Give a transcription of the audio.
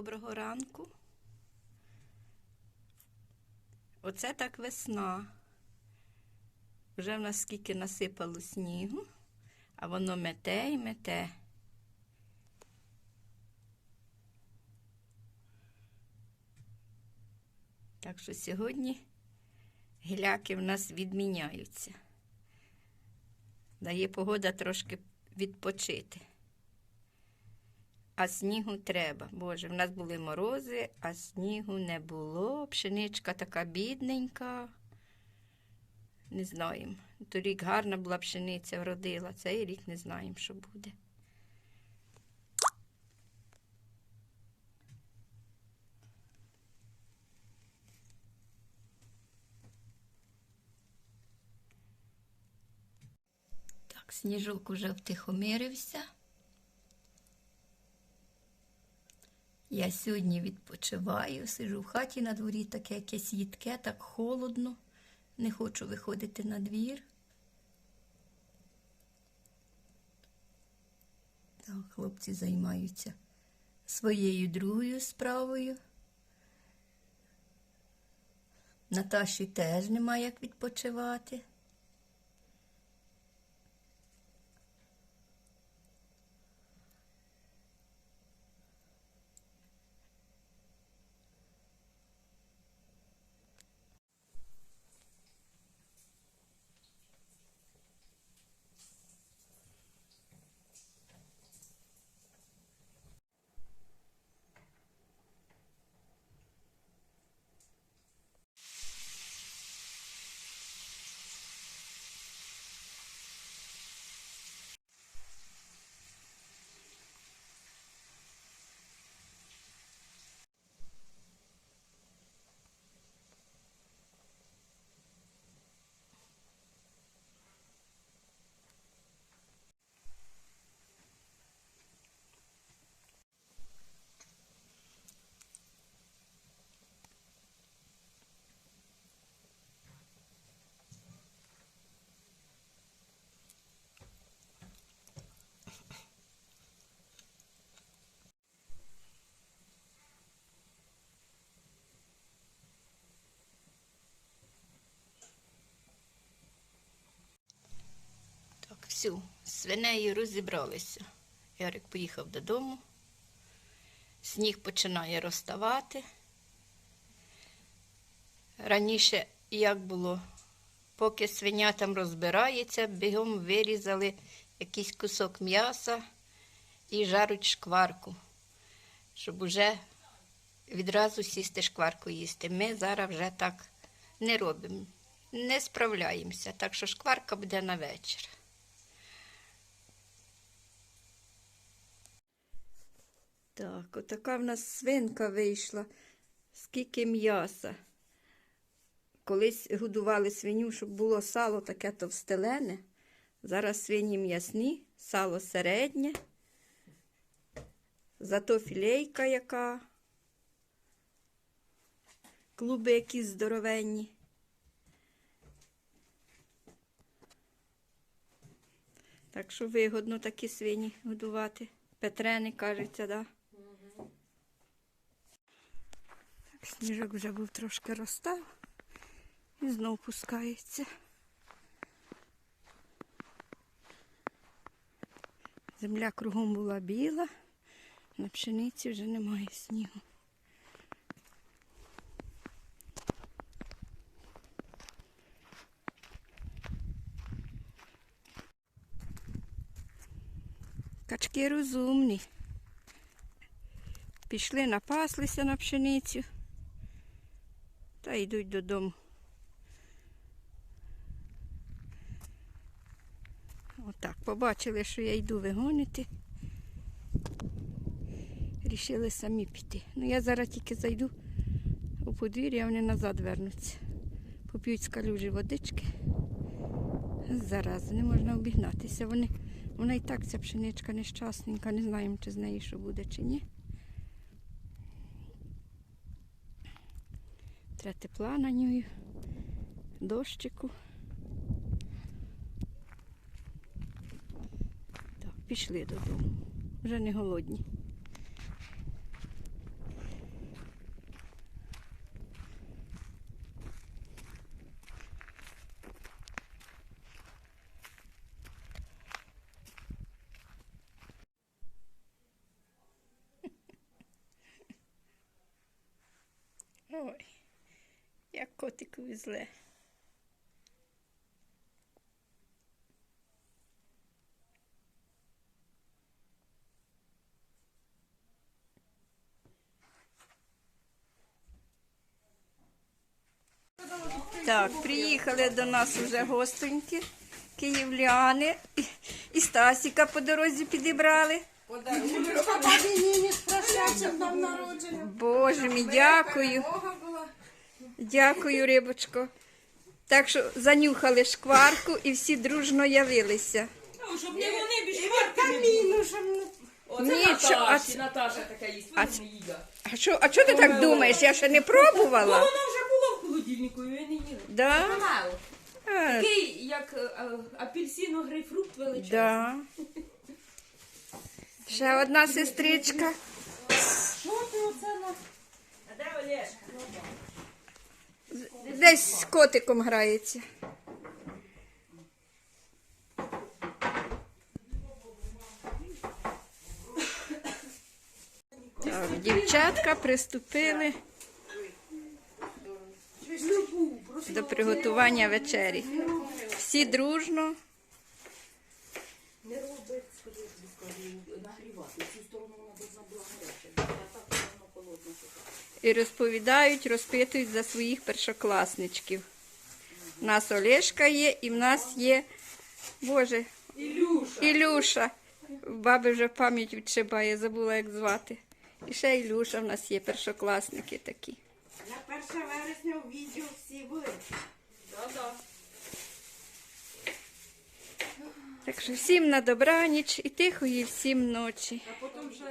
доброго ранку. Оце так весна. Вже в нас скільки насипало снігу, а воно мете і мете. Так що сьогодні гіляки в нас відміняються. Дає погода трошки відпочити. А снігу треба. Боже, в нас були морози, а снігу не було. Пшеничка така бідненька. Не знаємо. Торік гарна була пшениця, вродила. Цей рік не знаємо, що буде. Так, сніжок уже втихомирився. Я сьогодні відпочиваю, сижу в хаті на дворі, таке якесь їдке, так холодно. Не хочу виходити на двір. Так, хлопці займаються своєю другою справою. Наташі теж немає як відпочивати. З свинею розібралися. Ярик поїхав додому. Сніг починає розставати. Раніше, як було, поки свиня там розбирається, бігом вирізали якийсь кусок м'яса і жаруть шкварку, щоб уже відразу сісти шкварку їсти. Ми зараз вже так не робимо, не справляємося, так що шкварка буде на вечір. Так, отака в нас свинка вийшла. Скільки м'яса. Колись годували свиню, щоб було сало таке товстелене. Зараз свині м'ясні, сало середнє. Зато філейка яка. Клуби якісь здоровенні. Так що вигодно такі свині годувати. Петрени, кажеться, да? Так, сніжок вже був трошки розстав і знов пускається. Земля кругом була біла, на пшениці вже немає снігу. Качки розумні. Пішли, напаслися на пшеницю та йдуть додому. Отак, побачили, що я йду вигонити. Рішили самі піти. Ну я зараз тільки зайду у подвір'я, вони назад вернуться. Поп'ють з калюжі водички. Зараз не можна обігнатися. Вони, вона і так ця пшеничка нещасненька, не знаємо, чи з неї що буде, чи ні. Треба тепла на нього, дощику. Так, пішли додому. Вже не голодні. Ой. Котикові зле. Так, приїхали до нас вже гостоньки, київляни. І, і Стасіка по дорозі підібрали. Боже мій, дякую. Дякую, рибочко. Так що занюхали шкварку і всі дружно явилися. Ну, щоб не вони більш І не були. каміну, щоб не... Оце Нічого, а Наташі, це- Наташа така є, а ви не їда. А що, а що ти так думаєш? Я ще не Ну, пробувала. воно вже було в холодильнику, і ви не їли. Да? А, Такий, як е, е, апельсино-грейпфрут величезний. да. Ще одна сестричка. Що ти оце на... А де Олешка? Десь з котиком грається. Так, дівчатка приступили до приготування вечері. Всі дружно Не робить, нагрівати. Цю сторону вона должна була гаряча. А так воно холодно. І розповідають, розпитують за своїх першокласничків. У нас Олешка є, і в нас є, Боже, Ілюша. Ілюша. Баби вже пам'ять відшибає, забула, як звати. І ще Ілюша в нас є, першокласники такі. На 1 вересня у відео всі були. Да-да. Так що всім на добраніч і тихої всім ночі. А потім ще